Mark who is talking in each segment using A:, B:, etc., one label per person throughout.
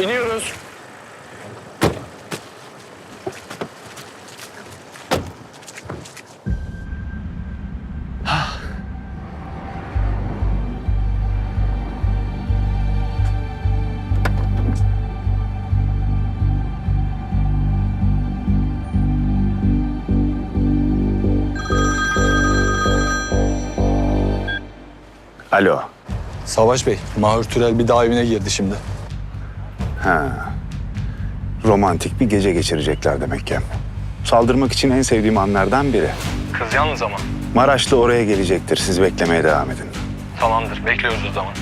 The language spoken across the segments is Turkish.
A: İniyoruz.
B: Alo.
C: Savaş Bey, Mahur Türel bir daha evine girdi şimdi.
B: Ha. Romantik bir gece geçirecekler demek ki. Saldırmak için en sevdiğim anlardan biri.
A: Kız yalnız ama.
B: Maraşlı oraya gelecektir. Siz beklemeye devam edin.
A: Tamamdır. Bekliyoruz o zaman.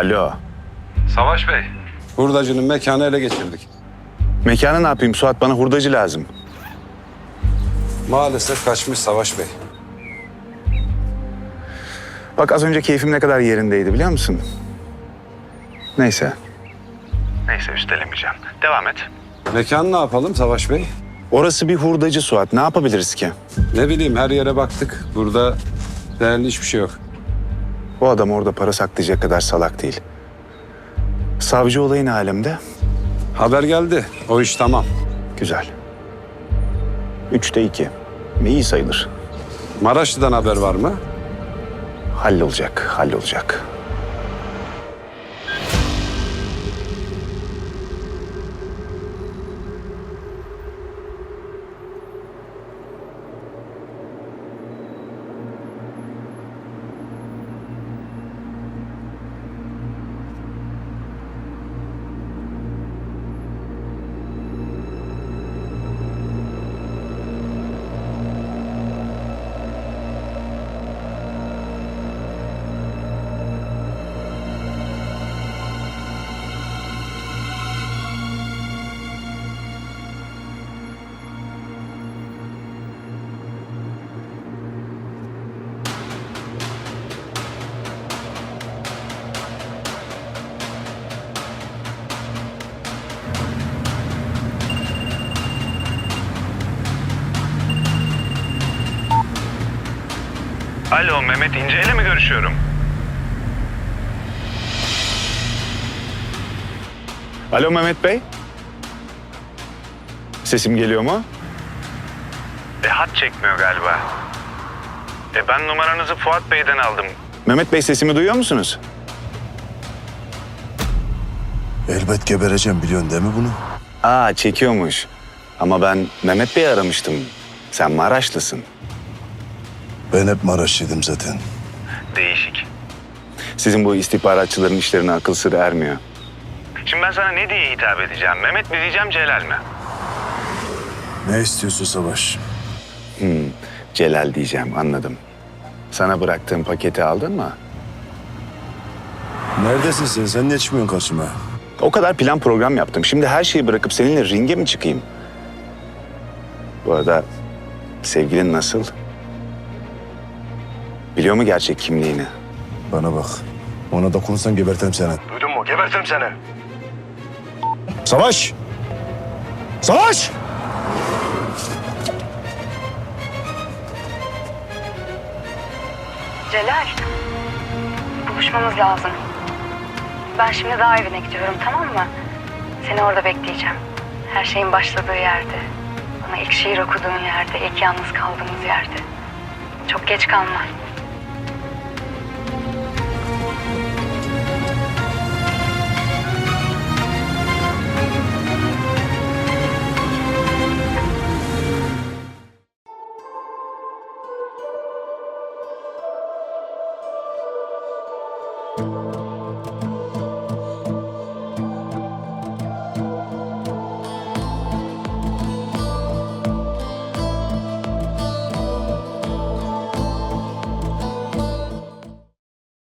B: Alo.
A: Savaş Bey.
D: Hurdacının mekanı ele geçirdik.
B: Mekanı ne yapayım Suat? Bana hurdacı lazım.
D: Maalesef kaçmış Savaş Bey.
B: Bak az önce keyfim ne kadar yerindeydi biliyor musun? Neyse. Neyse üstelemeyeceğim. Devam et.
D: Mekan ne yapalım Savaş Bey?
B: Orası bir hurdacı Suat. Ne yapabiliriz ki?
D: Ne bileyim her yere baktık. Burada değerli hiçbir şey yok.
B: O adam orada para saklayacak kadar salak değil. Savcı olayın alemde.
D: Haber geldi. O iş tamam.
B: Güzel. Üçte iki. İyi sayılır.
D: Maraşlı'dan haber var mı?
B: Hallolacak, hallolacak.
E: Alo Mehmet İnce ile mi görüşüyorum?
B: Alo Mehmet Bey. Sesim geliyor mu?
E: E hat çekmiyor galiba. E ben numaranızı Fuat Bey'den aldım.
B: Mehmet Bey sesimi duyuyor musunuz?
F: Elbet gebereceğim biliyorsun değil mi bunu?
B: Aa çekiyormuş. Ama ben Mehmet Bey'i aramıştım. Sen Maraşlısın.
F: Ben hep Maraşlıydım zaten.
E: Değişik.
B: Sizin bu istihbaratçıların işlerine akıl sır ermiyor.
E: Şimdi ben sana ne diye hitap edeceğim? Mehmet mi diyeceğim Celal mi?
F: Ne istiyorsun Savaş?
B: Celal diyeceğim anladım. Sana bıraktığım paketi aldın mı?
F: Neredesin sen? Sen ne çıkmıyorsun karşıma?
B: O kadar plan program yaptım. Şimdi her şeyi bırakıp seninle ringe mi çıkayım? Bu arada sevgilin nasıl? Biliyor mu gerçek kimliğini?
F: Bana bak. Ona dokunursan gebertirim seni.
E: Duydun mu? Gebertirim seni.
F: Savaş! Savaş!
G: Celal. Buluşmamız lazım. Ben şimdi daha evine gidiyorum tamam mı? Seni orada bekleyeceğim. Her şeyin başladığı yerde. Bana ilk şiir okuduğun yerde, ilk yalnız kaldığımız yerde. Çok geç kalma.